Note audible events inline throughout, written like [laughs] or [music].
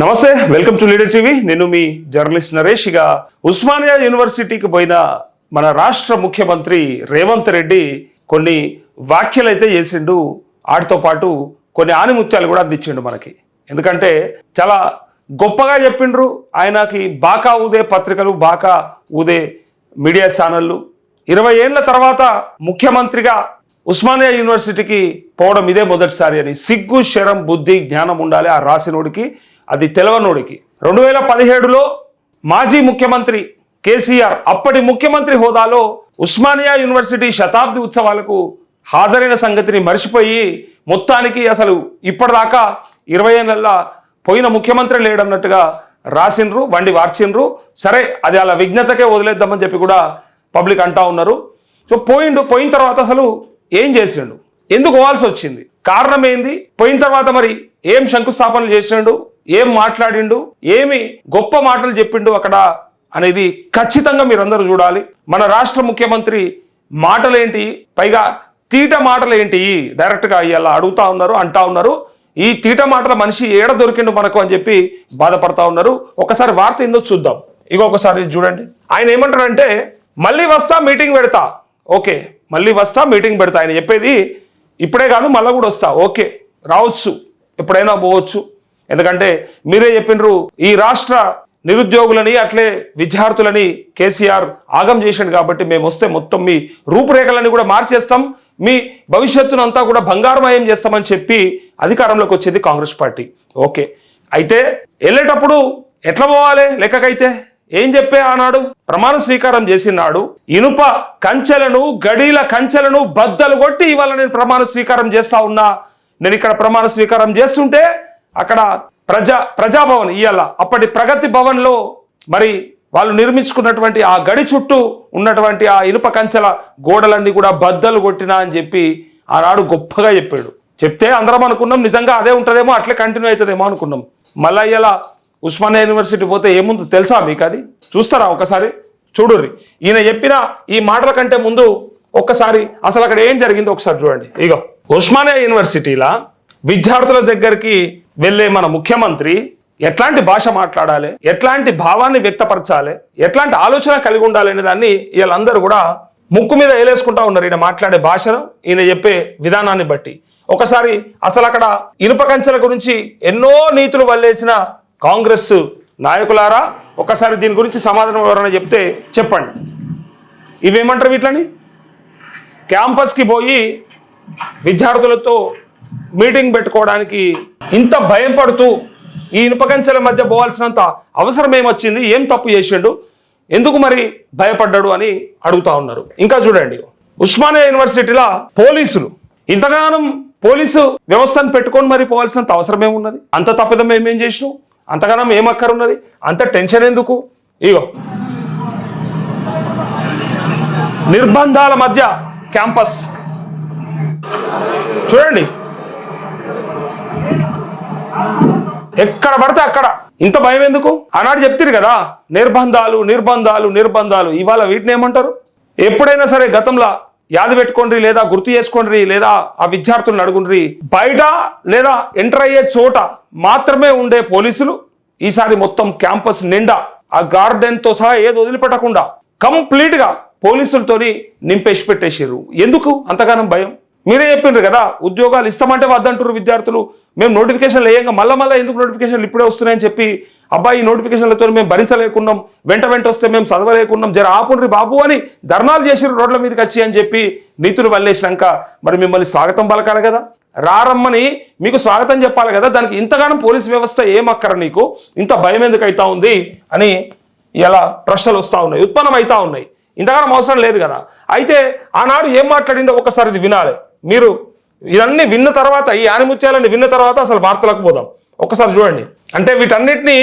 నమస్తే welcome to leader TV. నేను మీ journalist Naresh. ఇక ఉస్మానియా యూనివర్సిటీకి పోయిన మన రాష్ట్ర ముఖ్యమంత్రి రేవంత్ రెడ్డి కొన్ని వ్యాఖ్యలు అయితే చేసిండు. వాటితో పాటు కొన్ని ఆనిముత్యాలు కూడా అందించిండు మనకి. ఎందుకంటే చాలా గొప్పగా చెప్పిండ్రు. ఆయనకి బాకా ఊదే పత్రికలు బాకా ఊదే మీడియా ఛానళ్ళు. ఇరవై ఏళ్ళ తర్వాత ముఖ్యమంత్రిగా ఉస్మానియా యూనివర్సిటీకి పోవడం ఇదే మొదటిసారి అని. సిగ్గు శరం బుద్ధి జ్ఞానం ఉండాలి ఆ రాసినోడికి. అది తెలవనోడికి. రెండు వేల పదిహేడులో మాజీ ముఖ్యమంత్రి కేసీఆర్ అప్పటి ముఖ్యమంత్రి హోదాలో ఉస్మానియా యూనివర్సిటీ శతాబ్ది ఉత్సవాలకు హాజరైన సంగతిని మర్చిపోయి మొత్తానికి అసలు ఇప్పటిదాకా ఇరవై ఏళ్ళ పోయిన ముఖ్యమంత్రి లేడన్నట్టుగా రాసిండ్రు వండి వార్చిండ్రు. సరే అది అలా విఘ్నతకే వదిలేద్దామని చెప్పి కూడా పబ్లిక్ అంటా ఉన్నారు. సో పోయిండు పోయిన తర్వాత అసలు ఏం చేసిండు? ఎందుకు పోవాల్సి వచ్చింది? కారణం ఏంది పోయిన తర్వాత మరి ఏం శంకుస్థాపనలు చేసిండు? ఏం మాట్లాడిండు? ఏమి గొప్ప మాటలు చెప్పిండు అక్కడ అనేది ఖచ్చితంగా మీరందరూ చూడాలి. మన రాష్ట్ర ముఖ్యమంత్రి మాటలేంటి? పైగా తీట మాటలేంటి? డైరెక్ట్గా ఇలా అడుగుతా ఉన్నారు అంటా ఉన్నారు. ఈ తీట మాటల మనిషి ఏడ దొరికిండు మనకు అని చెప్పి బాధపడతా ఉన్నారు. ఒకసారి వార్త ఏందో చూద్దాం. ఇగో ఒకసారి చూడండి. ఆయన ఏమంటారంటే మళ్ళీ వస్తా మీటింగ్ పెడతా. ఓకే మళ్ళీ వస్తా మీటింగ్ పెడతా. ఆయన చెప్పేది ఇప్పుడే కాదు మళ్ళీ కూడా వస్తా. ఓకే రావచ్చు. ఎప్పుడైనా పోవచ్చు. ఎందుకంటే మీరే చెప్పినరు ఈ రాష్ట్ర నిరుద్యోగులని అట్లే విద్యార్థులని కేసీఆర్ ఆగం చేశాడు కాబట్టి మేము వస్తే మొత్తం మీ రూపురేఖలని కూడా మార్చేస్తాం. మీ భవిష్యత్తును అంతా కూడా బంగారమయం చేస్తామని చెప్పి అధికారంలోకి వచ్చేది కాంగ్రెస్ పార్టీ. ఓకే అయితే వెళ్ళేటప్పుడు ఎట్లా పోవాలి లెక్కకైతే? ఏం చెప్పే ఆనాడు? ప్రమాణ స్వీకారం చేసినాడు ఇనుప కంచెలను గడీల కంచెలను బద్దలు కొట్టి ఇవాళ నేను ప్రమాణ స్వీకారం చేస్తా ఉన్నా. నేను ఇక్కడ ప్రమాణ స్వీకారం చేస్తుంటే అక్కడ ప్రజా ప్రజాభవన్ ఇవాళ అప్పటి ప్రగతి భవన్లో మరి వాళ్ళు నిర్మించుకున్నటువంటి ఆ గడి చుట్టూ ఉన్నటువంటి ఆ ఇనుప కంచెల గోడలన్నీ కూడా బద్దలు కొట్టినా అని చెప్పి ఆనాడు గొప్పగా చెప్పాడు. చెప్తే అందరం అనుకున్నాం నిజంగా అదే ఉంటుందేమో అట్లే కంటిన్యూ అవుతుందేమో అనుకున్నాం. మళ్ళీ ఇలా ఉస్మానియా యూనివర్సిటీ పోతే ఏముందో? తెలుసా మీకు అది? చూస్తారా ఒకసారి? చూడుర్రి. ఈయన చెప్పిన ఈ మాటల కంటే ముందు ఒక్కసారి అసలు అక్కడ ఏం జరిగిందో ఒకసారి చూడండి. ఇగో. ఉస్మానియా యూనివర్సిటీలా విద్యార్థుల దగ్గరికి వెళ్ళే మన ముఖ్యమంత్రి ఎట్లాంటి భాష మాట్లాడాలి? ఎట్లాంటి భావాన్ని వ్యక్తపరచాలి? ఎట్లాంటి ఆలోచన కలిగి ఉండాలి అనే దాన్ని వీళ్ళందరూ కూడా ముక్కు మీద వేలేసుకుంటా ఉన్నారు. ఈయన మాట్లాడే భాషను ఈయన చెప్పే విధానాన్ని బట్టి. ఒకసారి అసలు అక్కడ ఇనుప కంచెల గురించి ఎన్నో నీతులు వల్లేసిన కాంగ్రెస్ నాయకులారా ఒకసారి దీని గురించి సమాధానం ఎవరైనా చెప్తే చెప్పండి. ఇవేమంటారు వీటిని క్యాంపస్కి పోయి విద్యార్థులతో మీటింగ్ పెట్టుకోవడానికి ఇంత భయం పడుతూ ఈ ఇనుపకంచెల మధ్య పోవాల్సినంత అవసరం ఏమొచ్చింది? ఏం తప్పు చేసిండు? ఎందుకు మరి భయపడ్డాడు అని అడుగుతా ఉన్నారు. ఇంకా చూడండి. ఉస్మానియా యూనివర్సిటీలో పోలీసులు ఇంతగానం పోలీసు వ్యవస్థను పెట్టుకొని మరి పోవాల్సినంత అవసరం ఏమున్నది? అంత తప్పిదం ఏమేం చేసినావు? అంతగానం ఏమక్కరున్నది అంత టెన్షన్ ఎందుకు? ఇగో. నిర్బంధాల మధ్య క్యాంపస్. చూడండి. ఎక్కడ పడితే అక్కడ. ఇంత భయం ఎందుకు? ఆనాడు చెప్తారు కదా నిర్బంధాలు నిర్బంధాలు నిర్బంధాలు. ఇవాళ వీటిని ఏమంటారు? ఎప్పుడైనా సరే గతంలో యాది పెట్టుకోండి లేదా గుర్తు చేసుకోండి లేదా ఆ విద్యార్థులను అడుగుండ్రి బయట లేదా ఎంటర్ అయ్యే చోట మాత్రమే ఉండే పోలీసులు ఈసారి మొత్తం క్యాంపస్ నిండా ఆ గార్డెన్తో సహా ఏది వదిలిపెట్టకుండా కంప్లీట్గా పోలీసులతోని నింపేసి పెట్టేసారు ఎందుకు? అంతగానం భయం. మీరే చెప్పిండ్రు కదా ఉద్యోగాలు ఇస్తామంటే వద్దంటారు విద్యార్థులు. మేము నోటిఫికేషన్ వేయంగా మళ్ళీ మళ్ళీ ఎందుకు నోటిఫికేషన్లు ఇప్పుడే వస్తున్నాయని చెప్పి అబ్బాయి ఈ నోటిఫికేషన్లతో మేము భరించలేకున్నాం వెంట వెంట వస్తే మేము చదవలేకున్నాం జర ఆపుండ్రి బాబు అని ధర్నాలు చేసిరు రోడ్ల మీదకి వచ్చి అని చెప్పి నీతులు వల్లేసినాక మరి మిమ్మల్ని స్వాగతం పలకాలి కదా? రారమ్మని మీకు స్వాగతం చెప్పాలి కదా దానికి ఇంతగానం పోలీస్ వ్యవస్థ ఏం నీకు? ఇంత భయం ఎందుకు అవుతా ఉంది అని ఇలా ప్రశ్నలు వస్తూ ఉన్నాయి ఉత్పన్నం అవుతా ఉన్నాయి. ఇంతగానం అవసరం లేదు కదా. అయితే ఆనాడు ఏం మాట్లాడిండో ఒకసారి ఇది వినాలి. మీరు ఇవన్నీ విన్న తర్వాత ఈ ఆనిముత్యాలన్నీ విన్న తర్వాత అసలు వార్తలకు పోదాం. ఒకసారి చూడండి. అంటే వీటన్నిటిని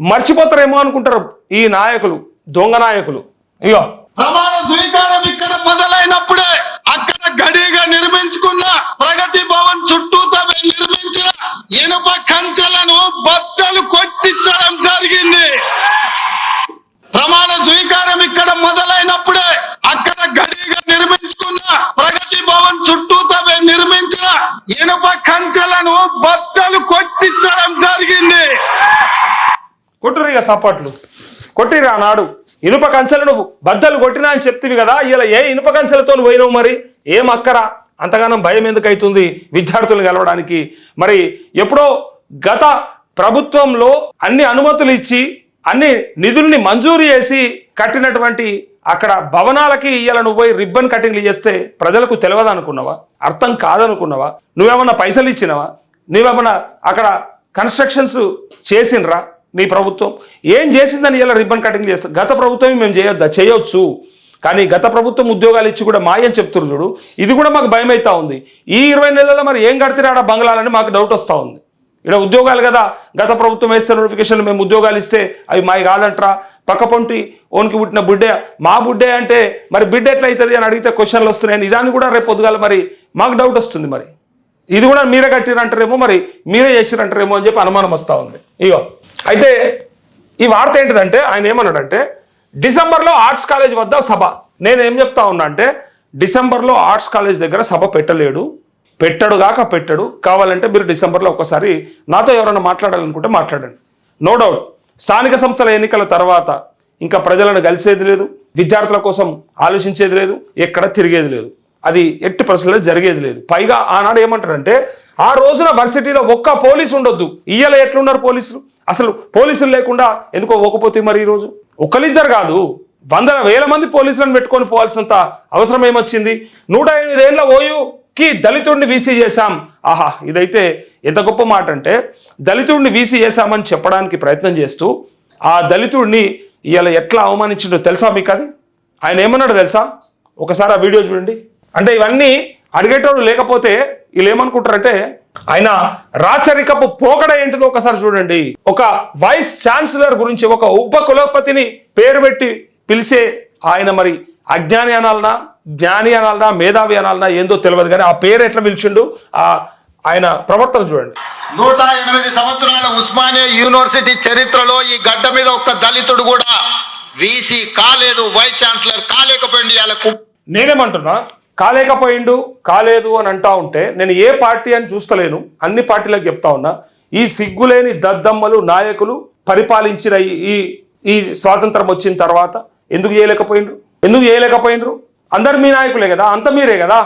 మర్చిపోతారేమో అనుకుంటారు ఈ నాయకులు దొంగ నాయకులు. ఇగో ప్రమాణ స్వీకారం ఇక్కడ మొదలైనప్పుడే నిర్మించిన బట్టలు కొట్టించడం జరిగింది. ఇక సప్పట్లు కొట్టిరా నాడు. ఇనుప కంచెలు బద్దలు కొట్టినా అని చెప్తివి కదా ఇలా ఏ ఇనుప కంచెలతో పోయినావు మరి? ఏం అక్కరా? అంతగానం భయం ఎందుకు అవుతుంది విద్యార్థులు కలవడానికి? మరి ఎప్పుడో గత ప్రభుత్వంలో అన్ని అనుమతులు ఇచ్చి అన్ని నిధుల్ని మంజూరు చేసి కట్టినటువంటి అక్కడ భవనాలకి ఇవాళ నువ్వు పోయి రిబ్బన్ కటింగ్లు చేస్తే ప్రజలకు తెలియదు అనుకున్నావా? అర్థం కాదనుకున్నావా? నువ్వేమన్నా పైసలు ఇచ్చినవా? నువ్వేమన్నా అక్కడ కన్స్ట్రక్షన్స్ చేసినరా నీ ప్రభుత్వం? ఏం చేసిందని ఇలా రిబ్బన్ కటింగ్ చేస్తా? గత ప్రభుత్వం మేము చేయొద్దా? చేయొచ్చు. కానీ గత ప్రభుత్వం ఉద్యోగాలు ఇచ్చి కూడా మాయని చెప్తున్నారు చూడు. ఇది కూడా మాకు భయం అవుతా ఉంది. ఈ ఇరవై నెలల్లో మరి ఏం కడితేరాడా బంగ్లాలని మాకు డౌట్ వస్తూ ఉంది. ఇక్కడ ఉద్యోగాలు కదా. గత ప్రభుత్వం వేస్తే నోటిఫికేషన్లు మేము ఉద్యోగాలు ఇస్తే అవి మావి కాదంట్రా. పక్కపొంటి ఓనికి పుట్టిన బుడ్డే. మా బుడ్డే అంటే మరి బిడ్డ ఎట్లయితుంది అవుతుంది అని అడిగితే క్వశ్చన్లు వస్తున్నాయని ఇదాన్ని కూడా రేపు పొద్దుగాల మరి మాకు డౌట్ వస్తుంది మరి. ఇది కూడా మీరే కట్టిరంటారేమో మరి మీరే చేసిరంటారేమో అని చెప్పి అనుమానం వస్తూ ఉంది. ఇగో అయితే ఈ వార్త ఏంటిదంటే ఆయన ఏమన్నాడంటే డిసెంబర్లో ఆర్ట్స్ కాలేజ్ వద్ద సభ. నేను ఏం చెప్తా ఉన్నా అంటే డిసెంబర్లో ఆర్ట్స్ కాలేజ్ దగ్గర సభ పెట్టలేడు. పెట్టడు గాక పెట్టడు. కావాలంటే మీరు డిసెంబర్లో ఒకసారి నాతో ఎవరైనా మాట్లాడాలనుకుంటే మాట్లాడండి. నో డౌట్ స్థానిక సంస్థల ఎన్నికల తర్వాత ఇంకా ప్రజలను కలిసేది లేదు విద్యార్థుల కోసం ఆలోచించేది లేదు ఎక్కడ తిరిగేది లేదు. అది ఎట్టి ప్రశ్నలు జరిగేది లేదు. పైగా ఆనాడు ఏమంటారంటే ఆ రోజున వర్సిటీలో ఒక్క పోలీసు ఉండొద్దు. ఇయ్యాల ఎట్లున్నారు పోలీసులు? అసలు పోలీసులు లేకుండా ఎందుకో ఒకపోతే మరి ఈరోజు ఒకరిద్దరు కాదు వందల వేల మంది పోలీసులను పెట్టుకొని పోవాల్సినంత అవసరం ఏమొచ్చింది? నూట ఎనిమిది ఏళ్ళ ఓయూ కి దళితుడిని వీసీ చేశాం. ఆహా ఇదైతే ఎంత గొప్ప మాట అంటే దళితుడిని వీసీ చేశామని చెప్పడానికి ప్రయత్నం చేస్తూ ఆ దళితుడిని ఇలా ఎట్లా అవమానించిండో తెలుసా మీకు అది? ఆయన ఏమన్నాడు తెలుసా? ఒకసారి ఆ వీడియో చూడండి. అంటే ఇవన్నీ అడిగేటోడు లేకపోతే వీళ్ళు ఏమనుకుంటారంటే ఆయన రాచరికపు పోకడ ఏంటిదో ఒకసారి చూడండి. ఒక వైస్ ఛాన్సలర్ గురించి ఒక ఉప కులపతిని పేరు పెట్టి పిలిచే ఆయన మరి అజ్ఞాని అనాలనా? జ్ఞాని అనాలనా? మేధావి అనాలనా? ఏందో తెలియదు కానీ ఆ పేరు ఎట్లా పిలిచిండు? ఆ ఆయన ప్రవర్తన చూడండి. నూట ఎనిమిది సంవత్సరాల ఉస్మానియా యూనివర్సిటీ చరిత్రలో ఈ గడ్డ మీద ఒక్క దళితుడు కూడా వీసీ కాలేదు వైస్ ఛాన్సలర్ కాలేకపోయింది వాళ్ళకు నేనేమంటున్నా కాలేకపోయిండు కాలేదు అని అంటా ఉంటే నేను ఏ పార్టీ అని చూస్తలేను అన్ని పార్టీలకు చెప్తా ఉన్నా. ఈ సిగ్గులేని దద్దమ్మలు నాయకులు పరిపాలించిన ఈ- ఈ స్వాతంత్రం వచ్చిన తర్వాత ఎందుకు చేయలేకపోయినరు ఎందుకు చేయలేకపోయినరు? అందరు మీ నాయకులే కదా అంత మీరే కదా?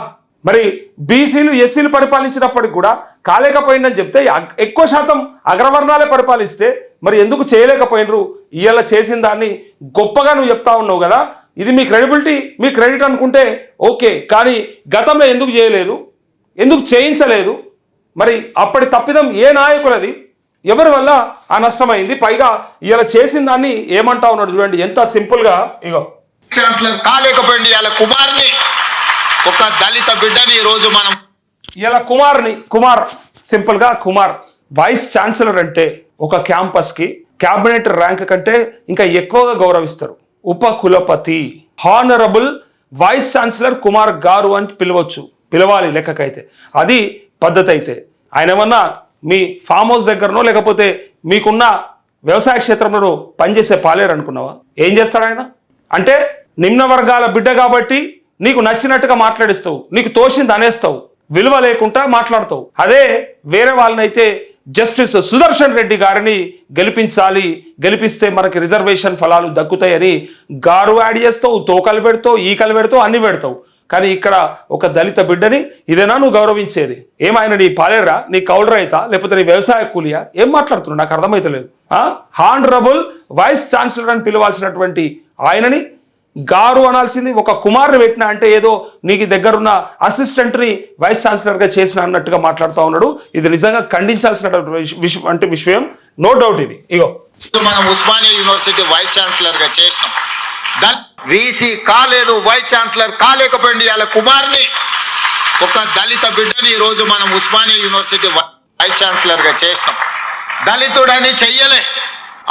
మరి బీసీలు ఎస్సీలు పరిపాలించినప్పటికి కూడా కాలేకపోయిందని చెప్తే ఎక్కువ శాతం అగ్రవర్ణాలే పరిపాలిస్తే మరి ఎందుకు చేయలేకపోయినరు? ఇవాళ చేసిన దాన్ని గొప్పగా నువ్వు చెప్తా ఉన్నావు కదా ఇది మీ క్రెడిబిలిటీ మీ క్రెడిట్ అనుకుంటే ఓకే కానీ గతంలో ఎందుకు చేయలేదు? ఎందుకు చేయించలేదు? మరి అప్పటి తప్పిదం ఏ నాయకులది? ఎవరి వల్ల ఆ నష్టమైంది? పైగా ఇలా చేసిన దాన్ని ఏమంటా ఉన్నాడు చూడండి ఎంత సింపుల్గా ఇగో. ఛాన్సలర్ కాలేకపోయింది. వాళ్ళ కుమార్ని ఒక దళిత బిడ్డని ఈరోజు రోజు మనం ఇలా కుమార్ని కుమార్ సింపుల్గా కుమార్ వైస్ ఛాన్సలర్ అంటే ఒక క్యాంపస్కి క్యాబినెట్ ర్యాంక్ కంటే ఇంకా ఎక్కువగా గౌరవిస్తారు. ఉప కులపతి హానరబుల్ వైస్ ఛాన్సలర్ కుమార్ గారు అని పిలవచ్చు. పిలవాలి లెక్కకైతే. అది పద్ధతి అయితే. ఆయన ఏమన్నా మీ ఫామ్ హౌస్ దగ్గరనో లేకపోతే మీకున్న వ్యవసాయ క్షేత్రంలో పనిచేసే పాలేరు అనుకున్నావా? ఏం చేస్తాడు ఆయన? అంటే నిమ్న వర్గాల బిడ్డ కాబట్టి నీకు నచ్చినట్టుగా మాట్లాడిస్తావు నీకు తోసింది అనేస్తావు విలువ లేకుండా మాట్లాడతావు. అదే వేరే వాళ్ళనైతే జస్టిస్ సుదర్శన్ రెడ్డి గారిని గెలిపించాలి గెలిపిస్తే మనకి రిజర్వేషన్ ఫలాలు దక్కుతాయని గారు యాడ్ చేస్తావు తోకలు పెడతావు ఈకలు పెడతావు అన్ని పెడతావు. కానీ ఇక్కడ ఒక దళిత బిడ్డని ఇదేనా నువ్వు గౌరవించేది? ఏమైనా నీ పాలేరా నీ కౌలు రైతా? లేకపోతే నీ వ్యవసాయ కూలియా? ఏం మాట్లాడుతున్నావు? నాకు అర్థమైతలేదు. హానరబుల్ వైస్ ఛాన్సలర్ అని పిలవాల్సినటువంటి ఆయనని గారు అనాల్సింది ఒక కుమారుని పెట్టిన అంటే ఏదో నీకు దగ్గరున్న అసిస్టెంట్ని వైస్ ఛాన్సలర్గా చేసిన అన్నట్టుగా మాట్లాడుతూ ఉన్నాడు. ఇది నిజంగా ఖండించాల్సినటువంటి విషయం అంటే విషయం. నో డౌట్ ఇది. ఇగో. మనం ఉస్మానియా యూనివర్సిటీ వైస్ ఛాన్సలర్గా చేసినాం వీసీ కాలేదు వైస్ ఛాన్సలర్ కాలేకపోయింది వాళ్ళ కుమార్ని. ఒక దళిత బిడ్డని ఈ రోజు మనం ఉస్మానియా యూనివర్సిటీ వైస్ ఛాన్సలర్గా చేసినాం. దళితుడని చెయ్యలే.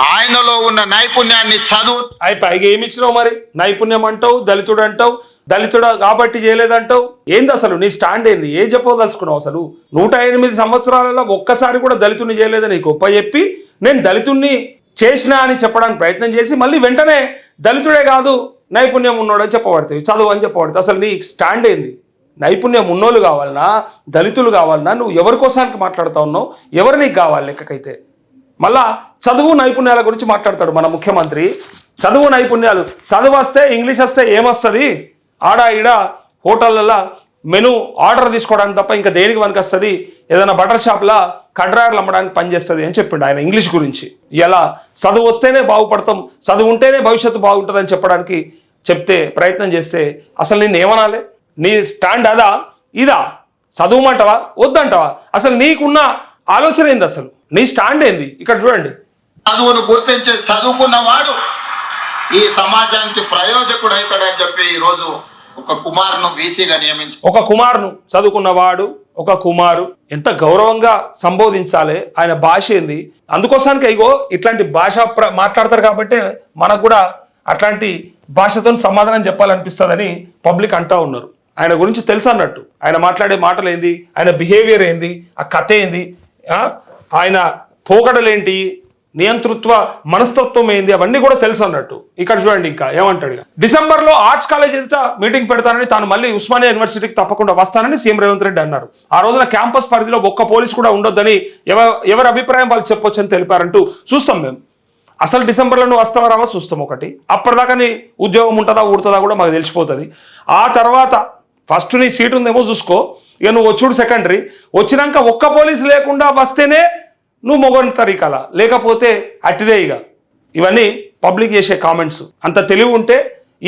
ఆయనలో ఉన్న నైపుణ్యాన్ని చదువు అయి పైగా ఏమి ఇచ్చినావు మరి? నైపుణ్యం అంటావు దళితుడు అంటావు దళితుడు కాబట్టి చేయలేదంటావు? ఏంది అసలు? నీ స్టాండ్ ఏంది? ఏం చెప్పదలుచుకున్నావు అసలు? నూట ఎనిమిది సంవత్సరాలలో ఒక్కసారి కూడా దళితుడిని చేయలేదని గొప్ప చెప్పి నేను దళితుణ్ణి చేసినా అని చెప్పడానికి ప్రయత్నం చేసి మళ్ళీ వెంటనే దళితుడే కాదు నైపుణ్యం ఉన్నోడని చెప్పబడుతుంది చదువు అని చెప్పబడుతుంది. అసలు నీ స్టాండ్ ఏంది? నైపుణ్యం ఉన్నోళ్ళు కావాలన్నా దళితులు కావాలన్నా నువ్వు ఎవరి కోసానికి మాట్లాడుతూ ఉన్నావు? ఎవరు నీకు కావాలి లెక్కకైతే? మళ్ళా చదువు నైపుణ్యాల గురించి మాట్లాడతాడు మన ముఖ్యమంత్రి. చదువు నైపుణ్యాలు చదువు వస్తే ఇంగ్లీష్ వస్తే ఏమొస్తుంది? ఆడ ఈడ హోటళ్ళల్లో మెను ఆర్డర్ తీసుకోవడానికి తప్ప ఇంకా దేనికి పనికొస్తుంది? ఏదైనా బటర్ షాప్లా కడ్రాయర్లు అమ్మడానికి పనిచేస్తుంది అని చెప్పిండు ఆయన ఇంగ్లీష్ గురించి. ఇలా చదువు వస్తేనే బాగుపడతాం చదువు ఉంటేనే భవిష్యత్తు బాగుంటుందని చెప్పడానికి చెప్తే ప్రయత్నం చేస్తే అసలు నిన్ను ఏమనాలి? నీ స్టాండ్ అదా? ఇదా? చదువుమంటావా వద్దంటావా? అసలు నీకున్న ఆలోచన ఏంది అసలు? నీ స్టాండ్ ఏంది? ఇక్కడ చూడండి. చదువును గుర్తించే చదువుకున్నవాడు ఈ సమాజానికి ప్రయోజకుడు అవుతాడని చెప్పి ఈ రోజు ఒక కుమారును బీసీగా నియమించి ఒక కుమారును చదువుకున్నవాడు ఒక కుమారు ఎంత గౌరవంగా సంబోధించాలి ఆయన భాష ఏంది? అందుకోసానికి ఇగో ఇట్లాంటి భాష మాట్లాడతారు కాబట్టి మనకు కూడా అట్లాంటి భాషతో సమాధానం చెప్పాలనిపిస్తుందని పబ్లిక్ అంటా ఉన్నారు. ఆయన గురించి తెలుసు అన్నట్టు ఆయన మాట్లాడే మాటలు ఏంది ఆయన బిహేవియర్ ఏంది? ఆ కథ ఏంది? ఆయన పోకడలేంటి నియంతృత్వ మనస్తత్వం ఏంది? అవన్నీ కూడా తెలుసు అన్నట్టు. ఇక్కడ చూడండి ఇంకా ఏమంటాడు ఇక. డిసెంబర్లో ఆర్ట్స్ కాలేజ్ ఎదుట మీటింగ్ పెడతానని తాను మళ్ళీ ఉస్మానియా యూనివర్సిటీకి తప్పకుండా వస్తానని సీఎం రేవంత్ రెడ్డి అన్నారు. ఆ రోజున క్యాంపస్ పరిధిలో ఒక్క పోలీస్ కూడా ఉండొద్దని ఎవ ఎవరి అభిప్రాయం వాళ్ళు చెప్పొచ్చని తెలిపారంటూ చూస్తాం మేము. అసలు డిసెంబర్లో నువ్వు వస్తావా రావా చూస్తాం ఒకటి. అప్పటిదాకా నీ ఉద్యోగం ఉంటుందా ఊడుతుందా కూడా మాకు తెలిసిపోతుంది. ఆ తర్వాత ఫస్ట్ నీ సీట్ ఉందేమో చూసుకో. ఇక నువ్వు వచ్చుడు సెకండరీ వచ్చినాక ఒక్క పోలీసు లేకుండా వస్తేనే నువ్వు మొగని తరీకాల. లేకపోతే అట్టిదే ఇక. ఇవన్నీ పబ్లిక్ చేసే కామెంట్స్ అంత తెలివి ఉంటే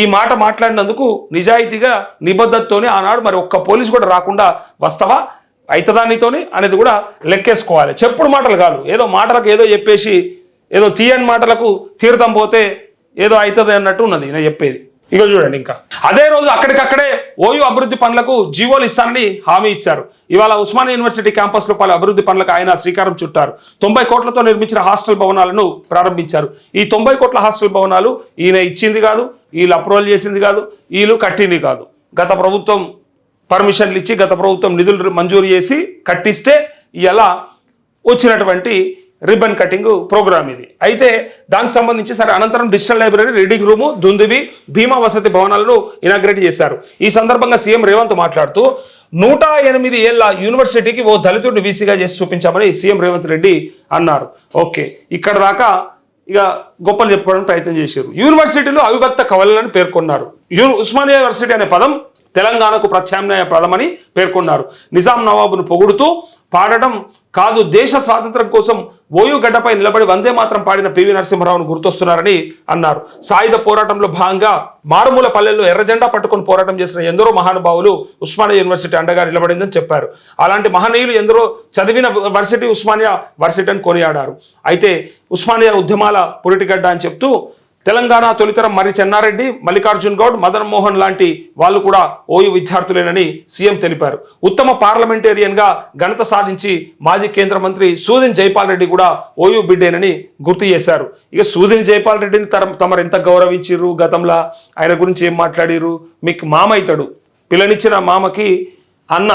ఈ మాట మాట్లాడినందుకు నిజాయితీగా నిబద్ధతతోనే ఆనాడు మరి ఒక్క పోలీసు కూడా రాకుండా వస్తావా? అవుతుందా నీతోని అనేది కూడా లెక్కేసుకోవాలి. చెప్పుడు మాటలు కాదు. ఏదో మాటలకు ఏదో చెప్పేసి ఏదో తీయని మాటలకు తీర్థం పోతే ఏదో అవుతుంది అన్నట్టు ఉన్నది. నేను చెప్పేది. ఇక చూడండి ఇంకా. అదే రోజు అక్కడికక్కడే ఓయూ అభివృద్ధి పనులకు జీవోలు ఇస్తానని హామీ ఇచ్చారు. ఇవాళ ఉస్మానియా యూనివర్సిటీ క్యాంపస్లో పలు అభివృద్ధి పనులకు ఆయన శ్రీకారం చుట్టారు. తొంభై కోట్లతో నిర్మించిన హాస్టల్ భవనాలను ప్రారంభించారు. ఈ తొంభై కోట్ల హాస్టల్ భవనాలు ఈయన ఇచ్చింది కాదు వీళ్ళు అప్రూవల్ చేసింది కాదు వీళ్ళు కట్టింది కాదు. గత ప్రభుత్వం పర్మిషన్లు ఇచ్చి గత ప్రభుత్వం నిధులు మంజూరు చేసి కట్టిస్తే ఇలా వచ్చినటువంటి రిబ్బన్ కటింగ్ ప్రోగ్రామ్ ఇది. అయితే దానికి సంబంధించి సరే అనంతరం డిజిటల్ లైబ్రరీ రీడింగ్ రూము దుందుబి భీమా వసతి భవనాలను ఇనాగ్రేట్ చేశారు. ఈ సందర్భంగా సీఎం రేవంత్ మాట్లాడుతూ నూట ఎనిమిది ఏళ్ళ యూనివర్సిటీకి ఓ దళితుడిని వీసీగా చేసి చూపించామని సీఎం రేవంత్ రెడ్డి అన్నారు. ఓకే ఇక్కడ దాకా ఇక గొప్పలు చెప్పుకోవడానికి ప్రయత్నం చేశారు. యూనివర్సిటీలో అవిభక్త కవలలను పేర్కొన్నారు. యూ ఉస్మానియా యూనివర్సిటీ అనే పదం తెలంగాణకు ప్రత్యామ్నాయ పదమని పేర్కొన్నారు. నిజాం నవాబును పొగుడుతూ పాడటం కాదు దేశ స్వాతంత్రం కోసం ఓయూ గడ్డపై నిలబడి వందే మాత్రం పాడిన పివి నరసింహరావును గుర్తొస్తున్నారని అన్నారు. సాయుధ పోరాటంలో భాగంగా మారుమూల పల్లెల్లో ఎర్రజెండా పట్టుకొని పోరాటం చేసిన ఎందరో మహానుభావులు ఉస్మానియా యూనివర్సిటీ అండగా నిలబడిందని చెప్పారు. అలాంటి మహనీయులు ఎందరో చదివిన వర్సిటీ ఉస్మానియా వర్సిటీ అని కొనియాడారు. అయితే ఉస్మానియా ఉద్యమాల పురిటిగడ్డ అని చెప్తూ తెలంగాణ తొలితరం మరి చెన్నారెడ్డి మల్లికార్జున్ గౌడ్ మదన్ మోహన్ లాంటి వాళ్ళు కూడా ఓయూ విద్యార్థులేనని సీఎం తెలిపారు. ఉత్తమ పార్లమెంటేరియన్గా ఘనత సాధించి మాజీ కేంద్ర మంత్రి సూదిన్ జైపాల్ రెడ్డి కూడా ఓయూ బిడ్డేనని గుర్తు చేశారు. ఇక సూదిన్ జైపాల్ రెడ్డిని తమరు ఎంత గౌరవించిర్రు గతంలో? ఆయన గురించి ఏం మాట్లాడిర్రు? మీకు మామ అవుతాడు పిల్లనిచ్చిన మామకి అన్న.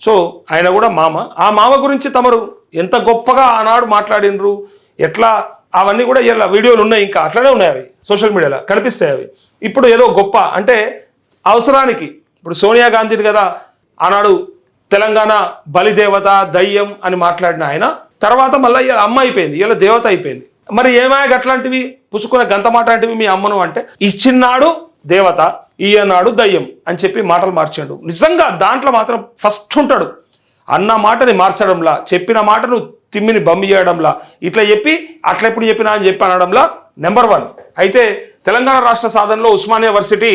సో ఆయన కూడా మామ. ఆ మామ గురించి తమరు ఎంత గొప్పగా ఆనాడు మాట్లాడినరు? ఎట్లా అవన్నీ కూడా ఇలా వీడియోలు ఉన్నాయి ఇంకా అట్లనే ఉన్నాయి అవి సోషల్ మీడియాలో కనిపిస్తాయి అవి. ఇప్పుడు ఏదో గొప్ప అంటే అవసరానికి ఇప్పుడు సోనియా గాంధీని కదా ఆనాడు తెలంగాణ బలిదేవత దయ్యం అని మాట్లాడిన ఆయన తర్వాత మళ్ళీ ఇలా అమ్మ అయిపోయింది ఇలా దేవత అయిపోయింది. మరి ఏమాయకు అట్లాంటివి? పుసుకునే గంత మాట లాంటివి మీ అమ్మను అంటే ఇచ్చిన్నాడు దేవత ఈయనాడు దయ్యం అని చెప్పి మాటలు మార్చాడు. నిజంగా దాంట్లో మాత్రం ఫస్ట్ ఉంటాడు. అన్న మాటని మార్చడంలా చెప్పిన మాటను తిమ్మిని బమ్మి చేయడంలా ఇట్లా చెప్పి అట్లా ఎప్పుడు చెప్పినా అని చెప్పి అనడంలా నెంబర్ వన్. అయితే తెలంగాణ రాష్ట్ర సాధనలో ఉస్మానియా వర్సిటీ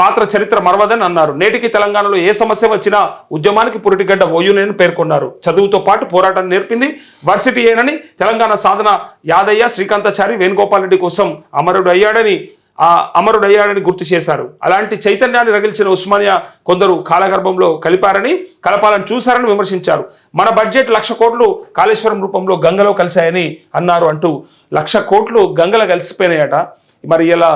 పాత్ర చరిత్ర మరవదని అన్నారు. నేటికి తెలంగాణలో ఏ సమస్య వచ్చినా ఉద్యమానికి పురిటిగడ్డ ఓయూనేని పేర్కొన్నారు. చదువుతో పాటు పోరాటాన్ని నేర్పింది వర్సిటీ ఏనని తెలంగాణ సాధన యాదయ్య శ్రీకాంతాచారి వేణుగోపాల్ రెడ్డి కోసం అమరుడు అయ్యాడని ఆ అమరుడు గుర్తు చేశారు. అలాంటి చైతన్యాన్ని రగిల్చిన ఉస్మానియా కొందరు కాలగర్భంలో కలిపారని కలపాలని చూశారని విమర్శించారు. మన బడ్జెట్ లక్ష కోట్లు కాళేశ్వరం రూపంలో గంగలో కలిశాయని అన్నారు అంటూ లక్ష కోట్లు గంగలో కలిసిపోయినాయట. మరి ఇలా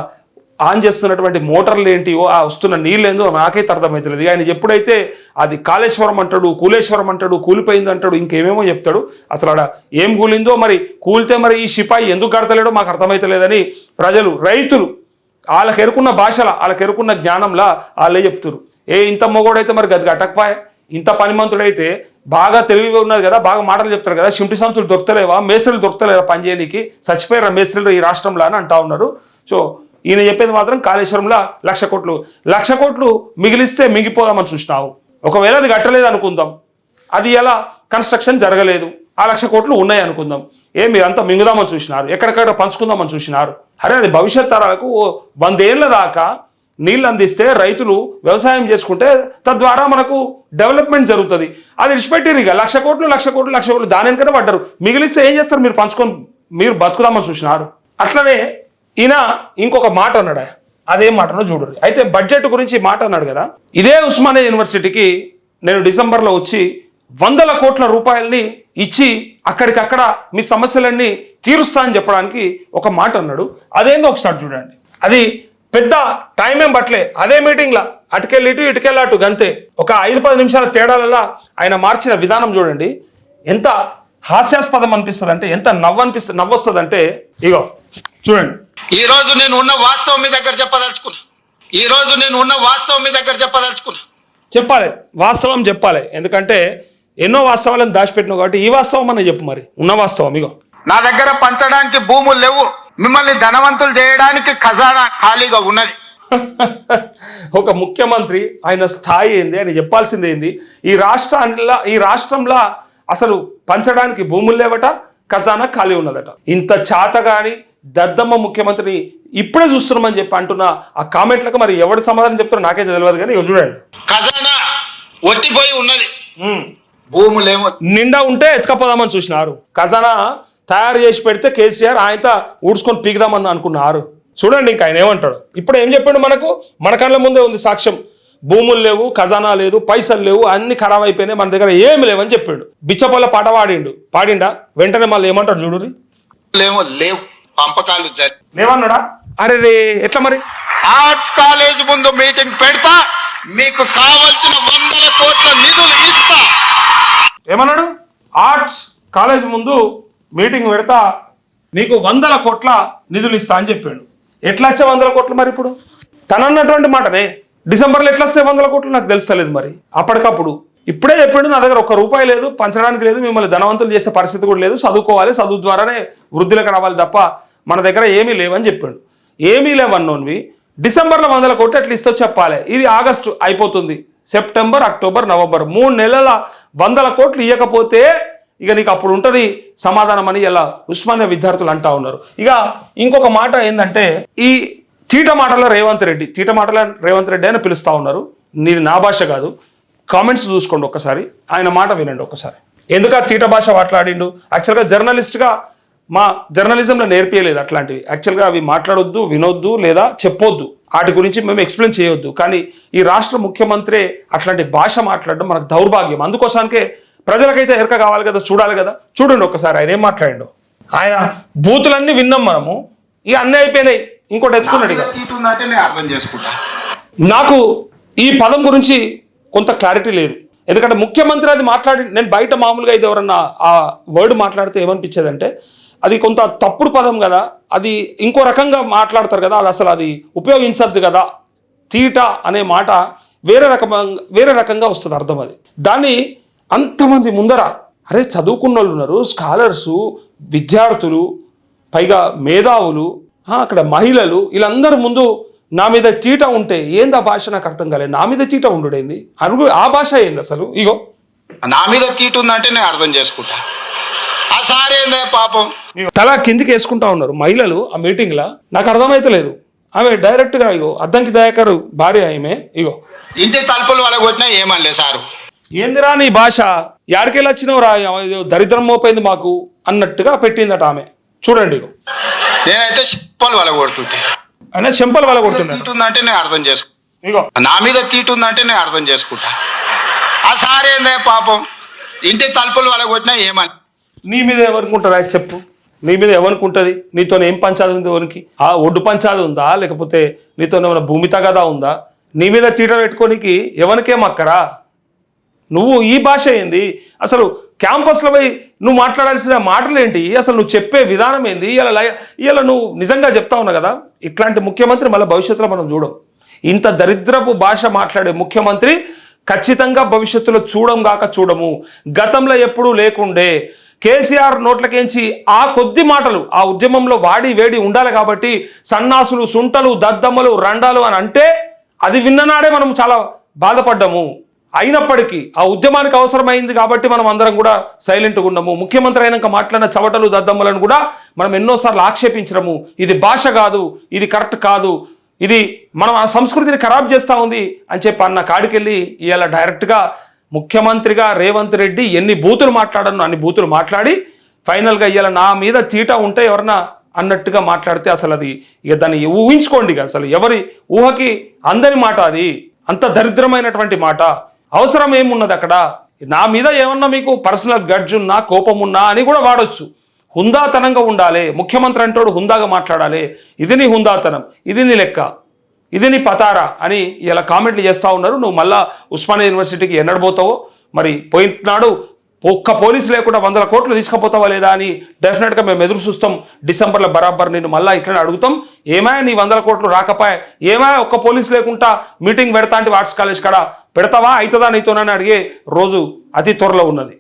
ఆన్ చేస్తున్నటువంటి మోటార్లు ఏంటివో ఆ వస్తున్న నీళ్ళు ఏందో నాకైతే అర్థమవుతలేదు ఆయన ఎప్పుడైతే అది కాళేశ్వరం అంటాడు కూలేశ్వరం అంటాడు కూలిపోయింది అంటాడు ఇంకేమేమో చెప్తాడు. అసలు ఆడ ఏం కూలిందో మరి కూలితే మరి ఈ సిపాయి ఎందుకు కడతలేడో మాకు అర్థమవుతలేదని ప్రజలు రైతులు వాళ్ళకి ఎరుకున్న భాషల వాళ్ళకి ఎరుకున్న జ్ఞానంలా వాళ్ళే చెప్తురు ఏ ఇంత మొగోడైతే మరి గది కట్టకపోయే? ఇంత పనిమంతుడైతే బాగా తెలివిగా ఉన్నది కదా బాగా మాటలు చెప్తారు కదా షింటి సంస్థలు దొరకలేవా మేస్త్రులు దొరకలేవా పని చేయడానికి చచ్చిపోయారా మేస్త్రులు ఈ రాష్ట్రంలో అని అంటా ఉన్నారు. సో ఈయన చెప్పేది మాత్రం కాళేశ్వరంలో లక్ష కోట్లు. లక్ష కోట్లు మిగిలిస్తే మిగిపోదామని చూసినావు. ఒకవేళ అది కట్టలేదు అనుకుందాం అది ఎలా? కన్స్ట్రక్షన్ జరగలేదు. ఆ లక్ష కోట్లు ఉన్నాయి అనుకుందాం. ఏ మీరంతా మింగుదామని చూసినారు. ఎక్కడెక్కడ పంచుకుందామని చూసినారు. అరే అది భవిష్యత్ తరాలకు ఓ వందేళ్ళ దాకా నీళ్ళు అందిస్తే రైతులు వ్యవసాయం చేసుకుంటే తద్వారా మనకు డెవలప్మెంట్ జరుగుతుంది. అది విడిచిపెట్టారు ఇక. లక్ష కోట్లు లక్ష కోట్లు లక్ష కోట్లు దాని వెనుకనే పడ్డారు. మిగిలిస్తే ఏం చేస్తారు? మీరు పంచుకొని మీరు బతుకుదామని చూసినారు. అట్లనే ఈయన ఇంకొక మాట అన్నాడు? ఆయన. అదేం మాటనో చూడరు అయితే బడ్జెట్ గురించి మాట అన్నాడు కదా. ఇదే ఉస్మానియా యూనివర్సిటీకి నేను డిసెంబర్లో వచ్చి వందల కోట్ల రూపాయల్ని ఇచ్చి అక్కడికక్కడ మీ సమస్యలన్నీ తీరుస్తా అని చెప్పడానికి ఒక మాట అన్నాడు. అదేందో ఒకసారి చూడండి. అది పెద్ద టైం ఏం పట్టలే. అదే మీటింగ్లా అటుకెళ్ళి ఇటు ఇటుకెళ్ళి అటు గంతే. ఒక ఐదు పది నిమిషాల తేడాలలో ఆయన మార్చిన విధానం చూడండి. ఎంత హాస్యాస్పదం అనిపిస్తుంది అంటే ఎంత నవ్వు అనిపిస్తుంది నవ్వు వస్తుంది అంటే ఇగో చూడండి. ఈ రోజు నేను ఉన్న వాస్తవం మీ దగ్గర చెప్పదలుచుకున్నా. ఈ రోజు నేను ఉన్న వాస్తవం మీ దగ్గర చెప్పదలుచుకున్నా. చెప్పాలి. వాస్తవం చెప్పాలి. ఎందుకంటే ఎన్నో వాస్తవాలను దాచిపెట్టినావు కాబట్టి ఈ వాస్తవం అని చెప్పు మరి. ఉన్న వాస్తవం ఇగో. నా దగ్గర పంచడానికి భూములు లేవు. మిమ్మల్ని ధనవంతులు చేయడానికి ఖజానా ఖాళీగా ఉన్నది. [laughs] ఒక ముఖ్యమంత్రి ఆయన స్థాయి ఏంది? ఆయన చెప్పాల్సింది ఏంది? ఈ రాష్ట్రాల ఈ రాష్ట్రంలో అసలు పంచడానికి భూములు లేవట ఖజానా ఖాళీ ఉన్నదట. ఇంత చాతగాని దద్దమ్మ ముఖ్యమంత్రిని ఇప్పుడే చూస్తున్నామని చెప్పి అంటున్న ఆ కామెంట్లకు మరి ఎవడు సమాధానం చెప్తారో నాకైతే తెలియదు కానీ చూడండి. ఖజానా ఒట్టిపోయి ఉన్నది. భూములేమో నిండా ఉంటే ఎత్తుకపోదామని చూసినారు. ఖజానా తయారు చేసి పెడితే కేసీఆర్ ఆయనతో ఊడ్చుకొని పీకుదామని అనుకున్నారు. చూడండి ఇంకా ఆయన ఏమంటాడు? ఇప్పుడు ఏం చెప్పాడు మనకు? మన కళ్ళ ముందే ఉంది సాక్ష్యం. భూములు లేవు ఖజానా లేదు పైసలు లేవు అన్ని ఖరాబ్ అయిపోయినాయి మన దగ్గర ఏమి లేవని చెప్పాడు. బిచ్చపల్ల పాట పాడిండు. పాడిండా? వెంటనే మళ్ళీ ఏమంటాడు చూడురి లేమో లేవు పంపకాలు లేవన్నాడా? అరే రే ఎట్లా మరి? ఆర్ట్స్ కాలేజ్ ముందు మీటింగ్ పెడతా మీకు కావలసిన వందల కోట్ల నిధులు ఇస్తా. ఏమన్నాడు? ఆర్ట్స్ కాలేజ్ ముందు మీటింగ్ పెడతా నీకు వందల కోట్ల నిధులు ఇస్తా అని చెప్పాడు. ఎట్లా వచ్చే వందల కోట్లు మరి ఇప్పుడు? తనన్నటువంటి మాటనే డిసెంబర్లో ఎట్లా వస్తే వందల కోట్లు? నాకు తెలుస్తలేదు మరి. అప్పటికప్పుడు ఇప్పుడే చెప్పాడు నా దగ్గర ఒక్క రూపాయి లేదు పంచడానికి లేదు మిమ్మల్ని ధనవంతులు చేసే పరిస్థితి కూడా లేదు చదువుకోవాలి చదువు ద్వారానే వృద్ధిలోకి రావాలి తప్ప మన దగ్గర ఏమీ లేవని చెప్పాడు. ఏమీ లేవన్నోన్వి. డిసెంబర్లో వందల కోట్లు ఎట్లా ఇస్తో చెప్పాలి. ఇది ఆగస్టు అయిపోతుంది. సెప్టెంబర్ అక్టోబర్ నవంబర్ మూడు నెలల వందల కోట్లు ఇవ్వకపోతే ఇక నీకు అప్పుడు ఉంటుంది సమాధానం అని ఇలా ఉస్మానియా విద్యార్థులు అంటా ఉన్నారు. ఇక ఇంకొక మాట ఏంటంటే ఈ తీట మాటల రేవంత్ రెడ్డి తీట మాటల రేవంత్ రెడ్డి అని పిలుస్తా ఉన్నారు. నీది నా భాష కాదు. కామెంట్స్ చూసుకోండి ఒక్కసారి. ఆయన మాట వినండి ఒక్కసారి. ఎందుకు తీట భాష మాట్లాడిండు? యాక్చువల్గా జర్నలిస్ట్గా మా జర్నలిజంలో నేర్పియలేదు అట్లాంటివి. యాక్చువల్గా అవి మాట్లాడొద్దు వినొద్దు లేదా చెప్పొద్దు. వాటి గురించి మేము ఎక్స్ప్లెయిన్ చేయొద్దు. కానీ ఈ రాష్ట్ర ముఖ్యమంత్రి అట్లాంటి భాష మాట్లాడడం మనకు దౌర్భాగ్యం. అందుకోసానికే ప్రజలకైతే ఎరక కావాలి కదా చూడాలి కదా. చూడండి ఒక్కసారి ఆయన ఏం మాట్లాడిండు. ఆయన బూతులన్నీ విన్నాం మనము. ఇక అన్నీ అయిపోయినాయి. ఇంకోటి ఎత్తుకున్నాడు నాకు ఈ పదం గురించి కొంత క్లారిటీ లేదు. ఎందుకంటే ముఖ్యమంత్రి అది మాట్లాడి నేను బయట మామూలుగా ఇది ఎవరన్నా ఆ వర్డ్ మాట్లాడితే ఏమనిపించేదంటే అది కొంత తప్పుడు పదం కదా. అది ఇంకో రకంగా మాట్లాడతారు కదా. అది అసలు అది ఉపయోగించద్దు కదా. తీట అనే మాట వేరే రకంగా వేరే రకంగా వస్తుంది అర్థం అది. దాన్ని అంతమంది ముందర అరే చదువుకున్న వాళ్ళు ఉన్నారు స్కాలర్సు విద్యార్థులు పైగా మేధావులు అక్కడ మహిళలు వీళ్ళందరి ముందు నా మీద చీట ఉంటే ఏంది ఆ భాష నాకు అర్థం కాలేదు. నా మీద చీట ఉండుడేంది? అరుగు ఆ భాష ఏంది అసలు? ఇగో. నా మీద చీట ఉందంటే నేను అర్థం చేసుకుంటా. ఆ పాపం. తల కిందికి వేసుకుంటా ఉన్నారు. మహిళలు ఆ మీటింగ్లో నాకు అర్థమైతలేదు. ఆమె డైరెక్ట్గా ఇగో అద్దంకి దయాకర్ భార్య ఆమె ఇగో. ఇంటి తలుపులు వాళ్ళ కొట్టినా ఏమనలే సారు. ఏందిరా నీ భాష? యాడికెళ్ళి వచ్చినావు రా దరిద్రం మోపోయింది మాకు అన్నట్టుగా పెట్టిందట ఆమె. చూడండి ఇగో. నేనైతే చెప్పలు వాళ్ళ కొడుతుంటే. ఆయన చెంపలు వల తీటుందంటే నేను అర్థం చేసుకుంటా ఇగో. నా మీద తీటుందంటే నేను అర్థం చేసుకుంటా. ఆ సార్ ఏందే పాపం. ఇంటి తలుపులు వాళ్ళ కొట్టినా ఏమని నీ మీద ఎవరికి చెప్పు. నీ మీద ఎవరికి ఉంటుంది నీతో ఏం పంచాది ఉంది ఎవరికి? ఆ ఒడ్డు పంచాది ఉందా? లేకపోతే నీతో ఏమైనా భూమి తగదా ఉందా? నీ మీద తీట పెట్టుకోనికి ఎవరికేం అక్కరా? నువ్వు ఈ భాష ఏంది? అసలు క్యాంపస్లో పోయి నువ్వు మాట్లాడాల్సిన మాటలు ఏంటి అసలు నువ్వు చెప్పే విధానం ఏంది? ఇలా ఇలా నువ్వు నిజంగా చెప్తా ఉన్నావు కదా? ఇట్లాంటి ముఖ్యమంత్రి మళ్ళీ భవిష్యత్తులో మనం చూడం. ఇంత దరిద్రపు భాష మాట్లాడే ముఖ్యమంత్రి ఖచ్చితంగా భవిష్యత్తులో చూడం గాక చూడము. గతంలో ఎప్పుడూ లేకుండే కేసీఆర్ నోట్లకేంచి ఆ కొద్ది మాటలు ఆ ఉద్యమంలో వాడి వేడి ఉండాలి కాబట్టి సన్నాసులు సుంటలు దద్దమ్మలు రండాలు అని అంటే అది విన్ననాడే మనం చాలా బాధపడ్డాము. అయినప్పటికీ ఆ ఉద్యమానికి అవసరమైంది కాబట్టి మనం అందరం కూడా సైలెంట్గా ఉన్నాము. ముఖ్యమంత్రి అయినాక మాట్లాడిన చవటలు దద్దమ్మలను కూడా మనం ఎన్నోసార్లు ఆక్షేపించడము. ఇది భాష కాదు ఇది కరెక్ట్ కాదు ఇది మనం ఆ సంస్కృతిని ఖరాబ్ చేస్తూ ఉంది అని చెప్పి అన్న కాడికెళ్ళి ఇవాళ డైరెక్ట్గా ముఖ్యమంత్రిగా రేవంత్ రెడ్డి ఎన్ని బూతులు మాట్లాడను అన్ని బూతులు మాట్లాడి ఫైనల్గా ఇవాళ నా మీద తీట ఉంటే ఎవరన్నా అన్నట్టుగా మాట్లాడితే అసలు అది ఇక దాన్ని ఊహించుకోండి ఇక. అసలు ఎవరి ఊహకి అందని మాట అది. అంత దరిద్రమైనటువంటి మాట. అవసరం ఏమున్నది అక్కడ? నా మీద ఏమన్నా మీకు పర్సనల్ గడ్జ్ ఉన్నా కోపం ఉన్నా అని కూడా వాడొచ్చు. హుందాతనంగా ఉండాలి. ముఖ్యమంత్రి అంటోడు హుందాగా మాట్లాడాలి. ఇది నీ హుందాతనం. ఇది నీ లెక్క. ఇది నీ పతారా అని ఇలా కామెంట్లు చేస్తూ ఉన్నారు. నువ్వు మళ్ళా ఉస్మానియా యూనివర్సిటీకి ఎన్నడబోతావో మరి పోయినాడు ఒక్క పోలీసు లేకుండా వందల కోట్లు తీసుకుపోతావా లేదా అని డెఫినెట్గా మేము ఎదురు చూస్తాం. డిసెంబర్లో బరాబర్ నేను మళ్ళీ ఇట్లనే అడుగుతాం. ఏమాయ నీ వందల కోట్లు రాకపోయా? ఏమాయ ఒక్క పోలీసు లేకుండా మీటింగ్ పెడతా అంటే ఆర్ట్స్ కాలేజ్ కాడ పెడతావా? అవుతుందా నీతోనని అడిగే రోజు అతి త్వరలో ఉన్నది.